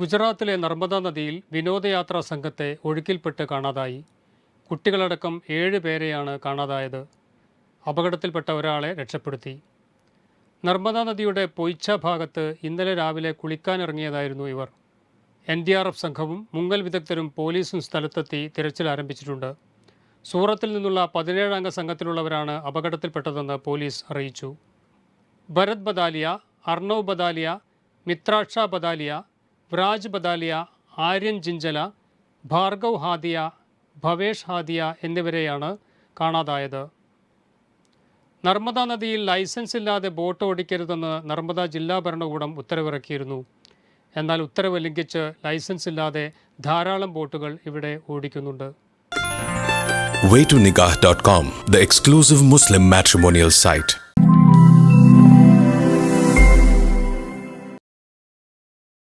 ഗുജറാത്തിലെ നർമ്മദ നദിയിൽ വിനോദയാത്രാ സംഘത്തെ ഒഴുക്കിൽപ്പെട്ട് കാണാതായി. കുട്ടികളടക്കം ഏഴ് പേരെയാണ് കാണാതായത്. അപകടത്തിൽപ്പെട്ട ഒരാളെ രക്ഷപ്പെടുത്തി. നർമ്മദ നദിയുടെ പൊയ്ച്ച ഭാഗത്ത് ഇന്നലെ രാവിലെ കുളിക്കാനിറങ്ങിയതായിരുന്നു ഇവർ. എൻ ഡി ആർ എഫ് സംഘവും മുങ്ങൽ വിദഗ്ധരും പോലീസും സ്ഥലത്തെത്തി തിരച്ചിൽ ആരംഭിച്ചിട്ടുണ്ട്. സൂറത്തിൽ നിന്നുള്ള പതിനേഴംഗ സംഘത്തിലുള്ളവരാണ് അപകടത്തിൽപ്പെട്ടതെന്ന് പോലീസ് അറിയിച്ചു. ഭരത് ബദാലിയ അർണവ് ബദാലിയ മിത്രാക്ഷ ബദാലിയ വ്രാജ് ബദാലിയ ആര്യൻ ജിഞ്ചല ഭാർഗവ് ഹാദിയ ഭവേഷ് ഹാദിയ എന്നിവരെയാണ് കാണാതായത്. നർമ്മദ നദിയിൽ ലൈസൻസ് ഇല്ലാതെ ബോട്ട് ഓടിക്കരുതെന്ന് നർമ്മദ ജില്ലാ ഭരണകൂടം ഉത്തരവിറക്കിയിരുന്നു. എന്നാൽ ഉത്തരവ് ലംഘിച്ച് ലൈസൻസ് ഇല്ലാതെ ധാരാളം ബോട്ടുകൾ ഇവിടെ ഓടിക്കുന്നുണ്ട്. Waytonikah.com, the exclusive Muslim matrimonial site.